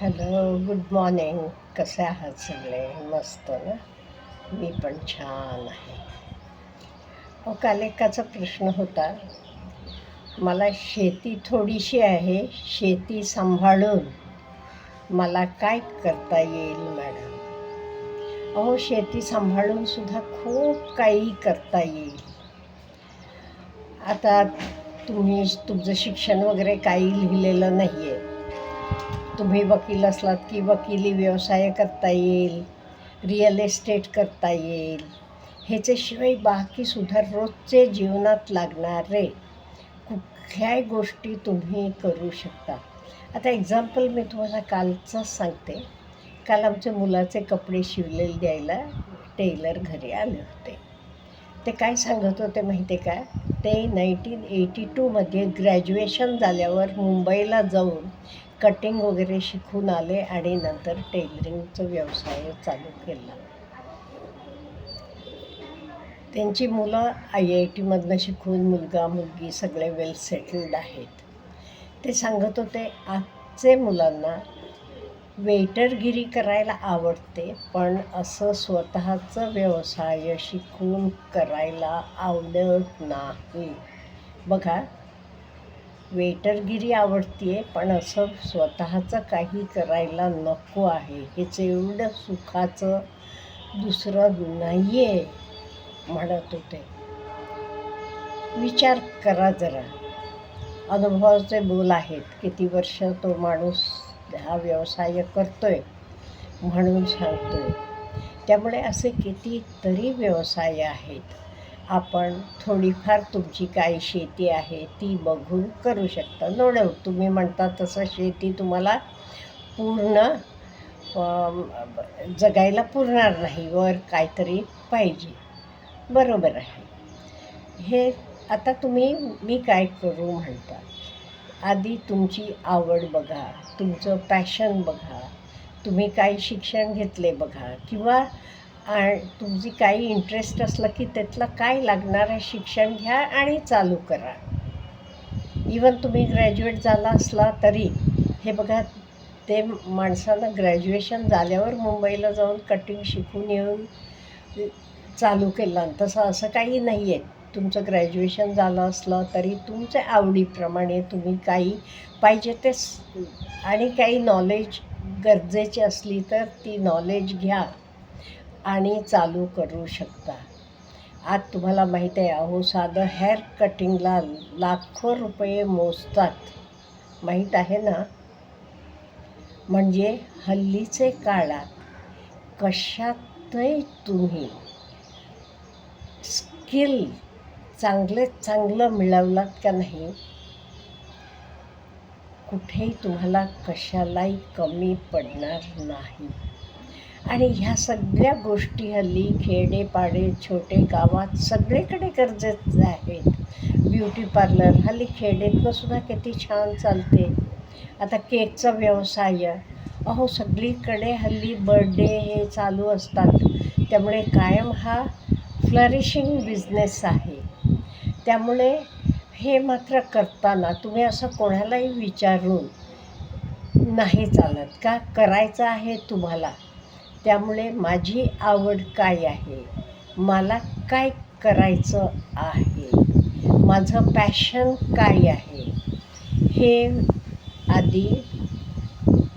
Hello good morning. कसे आहात सगळे? मस्त ना? मी पण छान आहे. अहो काल एकाचा प्रश्न होता. मला शेती थोडीशी आहे शेती सांभाळून मला काय करता येईल मॅडम? अहो शेती सांभाळून सुद्धा खूप काही करता येईल. आता तुम्ही तुमचं शिक्षण वगैरे काही लिहिलेलं नाही आहे तुम्ही वकील असलात की वकिली व्यवसाय करता येईल रिअल एस्टेट करता येईल. ह्याच्याशिवाय बाकीसुद्धा रोजचे जीवनात लागणारे कुठल्याही गोष्टी तुम्ही करू शकता. आता एक्झाम्पल मी तुम्हाला कालचंच सांगते. काल आमच्या मुलाचे कपडे शिवलेले द्यायला टेलर घरी आले होते. ते काय सांगत होते माहिती आहे का? ते नाईन्टीन एटी टूमध्ये ग्रॅज्युएशन झाल्यावर मुंबईला जाऊन कटिंग वगैरे शिकून आले आणि नंतर टेलरिंगचा व्यवसाय चालू केला. त्यांची मुलं आय आय टीमधनं शिकून मुलगा मुलगी सगळे वेल सेटल्ड आहेत. ते सांगत होते आजचे मुलांना वेटरगिरी करायला आवडते पण असं स्वतःचं व्यवसाय शिकून करायला आवडत नाही. बघा वेटरगिरी आवडते पण असं स्वतःचं काही करायला नको आहे. हेच एवढं सुखाचं दुसरं नाही आहे म्हणत होते. विचार करा जरा. अनुभवाचे बोल आहेत. किती वर्ष तो माणूस हा व्यवसाय करतोय म्हणून सांगतोय. त्यामुळे असे कितीतरी व्यवसाय आहेत. आपण थोडीफार तुमची काय शेती आहे ती बघून करू शकता. जोडव तुम्ही म्हणता तसं शेती तुम्हाला पूर्ण जगायला पुरणार नाही वर काहीतरी पाहिजे. बरोबर आहे. हे आता तुम्ही मी काय करू म्हणता? आधी तुमची आवड बघा तुमचं पॅशन बघा तुम्ही काय शिक्षण घेतले बघा किंवा आणि तुमची काही इंटरेस्ट असलं की त्यातलं काय लागणार आहे शिक्षण घ्या आणि चालू करा. इवन तुम्ही ग्रॅज्युएट झाला असला तरी हे बघा ते माणसानं ग्रॅज्युएशन झाल्यावर मुंबईला जाऊन कटिंग शिकून येऊन चालू केलं. तसं असं काही नाही आहे तुमचं ग्रॅज्युएशन झालं असलं तरी तुमच्या आवडीप्रमाणे तुम्ही काही पाहिजे ते आणि काही नॉलेज गरजेची असली तर ती नॉलेज घ्या. आणि चालू करू शकता. आज तुम्हाला माहीत आहे अहो साधं हेअर कटिंगला लाखो रुपये मोजतात. माहीत आहे ना? म्हणजे हल्लीचे काळात कशातही तुम्ही स्किल चांगले चांगलं मिळवलात का नाही? कुठेही तुम्हाला कशालाही कमी पडणार नाही. आणि ह्या सगळ्या गोष्टी हल्ली खेडेपाडे छोटे गावात सगळीकडे गरजेचं आहेत. ब्युटी पार्लर हल्ली खेडेतनंसुद्धा किती छान चालते. आता केकचा व्यवसाय अहो सगळीकडे हल्ली बर्थडे हे चालू असतात. त्यामुळे कायम हा फ्लरिशिंग बिझनेस आहे. त्यामुळे हे मात्र करताना तुम्ही असं कोणालाही विचारून नाही चालत का? करायचं आहे तुम्हाला. त्यामुळे माझी आवड काय आहे? मला काय करायचं आहे? माझं पॅशन काय आहे? हे आधी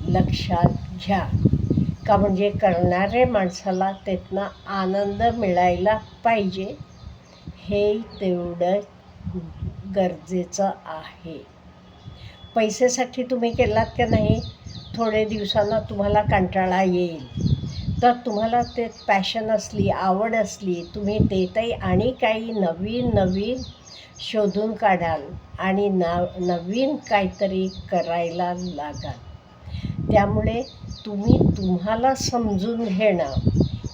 लक्षात घ्या. का म्हणजे करणारे माणसाला त्यातनं आनंद मिळायला पाहिजे हे तेवढं गरजेचं आहे. पैसेसाठी तुम्ही केलात का नाही? थोडे दिवसांना तुम्हाला कंटाळा येईल. तर तुम्हाला ते पॅशन असली आवड असली तुम्ही देतही आणि काही नवीन नवीन शोधून काढाल आणि ना नवीन काहीतरी करायला लागाल. त्यामुळे तुम्ही तुम्हाला समजून घेणं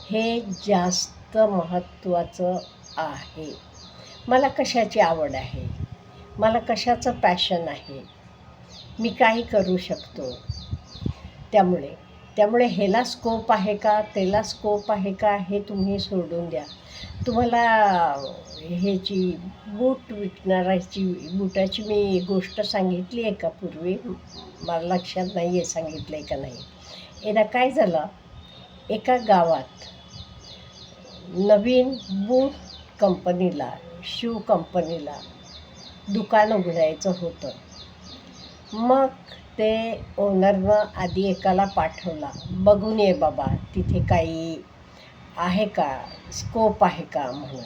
हे जास्त महत्त्वाचं आहे. मला कशाची आवड आहे? मला कशाचं पॅशन आहे? मी काही करू शकतो. त्यामुळे त्यामुळे ह्याला स्कोप आहे का? त्याला स्कोप आहे का? हे तुम्ही सोडून द्या. तुम्हाला ह्याची बूट विकणाराची बुटाची मी गोष्ट सांगितली आहे का पूर्वी? मला लक्षात नाही आहे सांगितलं आहे का नाही. एकदा काय झालं? एका गावात नवीन बूट कंपनीला शू कंपनीला दुकान उघडायचं होतं. मग ते ओनरनं आधी एकाला पाठवला. बघून ये बाबा तिथे काही आहे का? स्कोप आहे का? म्हणून.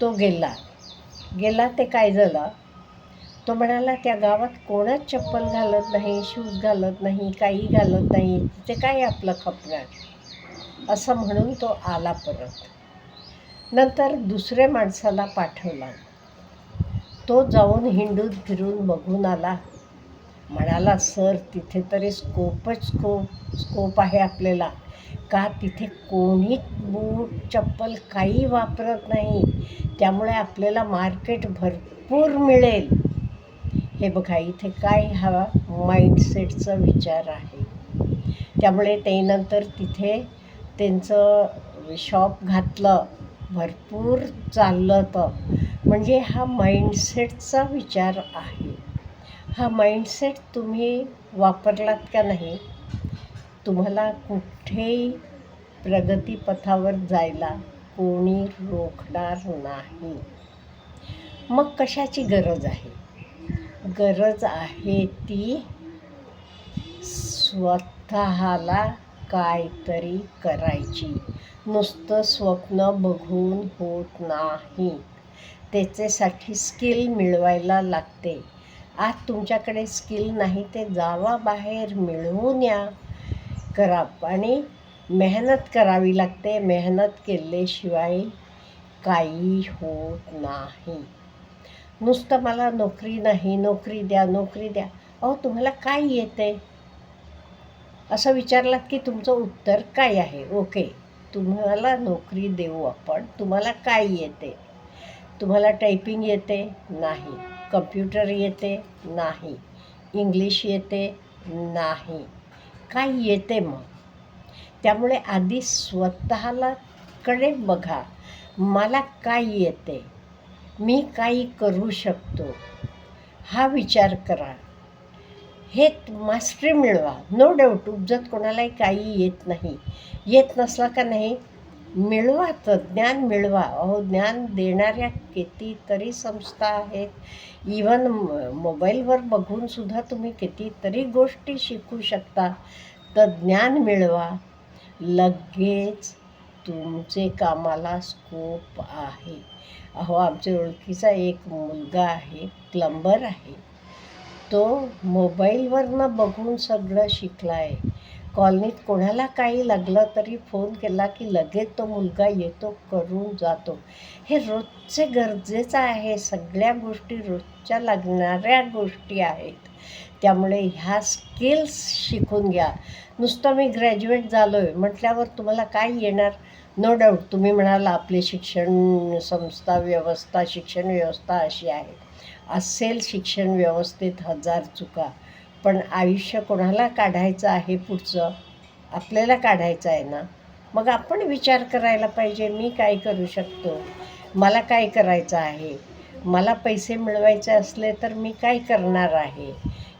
तो गेला. गेला ते काय झालं? तो म्हणाला त्या गावात कोणच चप्पल घालत नाही शूज घालत नाही काही घालत नाही ते काय आपलं खपणार? असं म्हणून तो आला परत. नंतर दुसऱ्या माणसाला पाठवला. तो जाऊन हिंडून फिरून बघून आला. म्हणाला सर तिथे तरी स्कोपच स्कोप स्कोप आहे आपल्याला. का तिथे कोणी बूट चप्पल काही वापरत नाही? त्यामुळे आपल्याला मार्केट भरपूर मिळेल. हे बघा इथे काय हा माइंडसेटचा विचार आहे. त्यामुळे ते नंतर तिथे त्यांचं शॉप घातलं. भरपूर चाललं तर म्हणजे हा माइंडसेटचा विचार आहे. हा माइंडसेट तुम्ही वापरलात का नाही? तुम्हाला कुठेही प्रगतीपथावर जायला कोणी रोखणार नाही. मग कशाची गरज आहे? गरज आहे ती स्वतःला काहीतरी करायची. नुसतं स्वप्न बघून होत नाही. त्याच्यासाठी स्किल मिळवायला लागते. आज तुमच्याकडे स्किल नाही ते जावा बाहेर मिळवून या. करा आणि मेहनत करावी लागते. मेहनत केल्याशिवाय काही होत नाही. नुसतं मला नोकरी नाही नोकरी द्या नोकरी द्या. अहो तुम्हाला काय येते असं विचारलात की तुमचं उत्तर काय आहे? ओके. तुम्हाला नोकरी देऊ आपण. तुम्हाला काय येते तुम्हाला टायपिंग येते नाही. कम्प्युटर येते नाही. इंग्लिश येते नाही. काय येते मग. त्यामुळे आधी स्वतःला कडे बघा. मला काय येते? मी काही करू शकतो? हा विचार करा. हे मास्टरी मिळवा. नो डाऊट उपजत कोणालाही काही येत नाही. येत नसला का नाही? मिळवा तर ज्ञान मिळवा. अहो ज्ञान देणाऱ्या कितीतरी संस्था आहेत. इवन मोबाईलवर बघूनसुद्धा तुम्ही कितीतरी गोष्टी शिकू शकता. तर ज्ञान मिळवा. लगेच तुमचे कामाला स्कोप आहे. अहो आमच्या ओळखीचा एक मुलगा आहे प्लंबर आहे. तो मोबाईलवरनं बघून सगळं शिकला आहे कॉलनीत कोणाला काही लागलं तरी फोन केला की लगेच तो मुलगा येतो करून जातो. हे रोजचे गरजेचं आहे. सगळ्या गोष्टी रोजच्या लागणाऱ्या गोष्टी आहेत. त्यामुळे ह्या स्किल्स शिकून घ्या. नुसतं मी ग्रॅज्युएट झालो आहे म्हटल्यावर तुम्हाला काय येणार? नो डाऊट तुम्ही म्हणाल आपली शिक्षण संस्था व्यवस्था शिक्षण व्यवस्था अशी आहे. असेल शिक्षण व्यवस्थेत हजार चुका. पण आयुष्य कोणाला काढायचं आहे पुढचं? आपल्याला काढायचं आहे ना? मग आपण विचार करायला पाहिजे मी काय करू शकतो? मला काय करायचं आहे? मला पैसे मिळवायचे असले तर मी काय करणार आहे?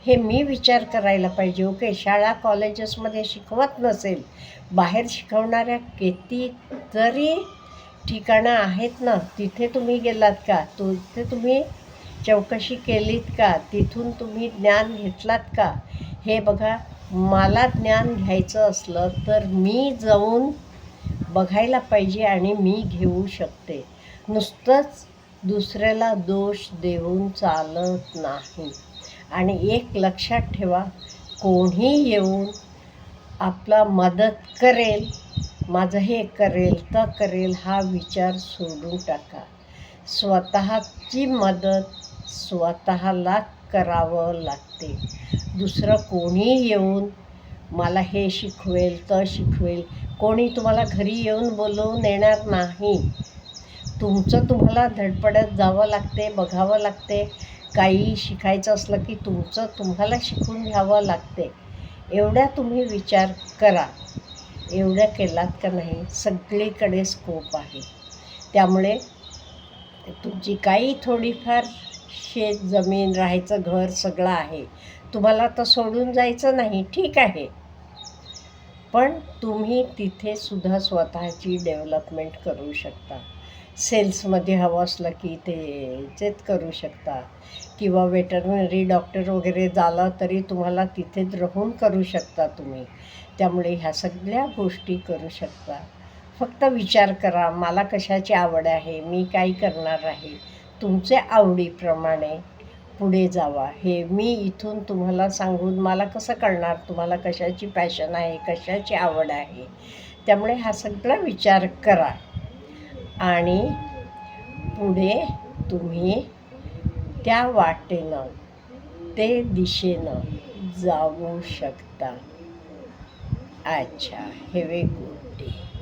हे मी विचार करायला पाहिजे. ओके शाळा कॉलेजेसमध्ये शिकवत नसेल. बाहेर शिकवणाऱ्या कितीतरी ठिकाणं आहेत ना? तिथे तुम्ही गेलात का? तिथे तुम्ही चौकशी केलीत का? तिथून तुम्ही ज्ञान घेतलात का? हे बघा मला ज्ञान घ्यायचं असलं तर मी जाऊन बघायला पाहिजे आणि मी घेऊ शकते. नुसतंच दुसऱ्याला दोष देऊन चालत नाही. आणि एक लक्षात ठेवा कोणी येऊन आपला मदत करेल माझं हे करेल तर करेल हा विचार सोडून टाका. स्वतःची मदत स्वतःला करावं लागते. दुसरं कोणी येऊन मला हे शिकवेल तर शिकवेल. कोणी तुम्हाला घरी येऊन बोलवून येणार नाही. तुमचं तुम्हाला धडपडत जावं लागते बघावं लागते. काही शिकायचं असलं की तुमचं तुम्हाला शिकून घ्यावं लागते. एवढ्या तुम्ही विचार करा. एवढ्या केलात का नाही? सगळीकडे स्कोप आहे. त्यामुळे तुमची काही थोडीफार शेत जमीन राहायचं घर सगळं आहे. तुम्हाला तर सोडून जायचं नाही ठीक आहे. पण तुम्ही तिथे सुद्धा स्वतःची डेव्हलपमेंट करू शकता. सेल्समध्ये हवं असलं की ते तेच करू शकता. किंवा वेटरनरी डॉक्टर वगैरे झालं तरी तुम्हाला तिथेच राहून करू शकता तुम्ही. त्यामुळे ह्या सगळ्या गोष्टी करू शकता. फक्त विचार करा मला कशाची आवड आहे मी काय करणार आहे? तुमचे आवडीप्रमाणे पुढे जावा. हे मी इथून तुम्हाला सांगून मला कसं कळणार? तुम्हाला कशाची पॅशन आहे? कशाची आवड आहे? त्यामुळे हा सगळा विचार करा. आणि पुढे तुम्ही त्या वाटेनं ते दिशेनं जाऊ शकता. अच्छा हॅव ए गुड डे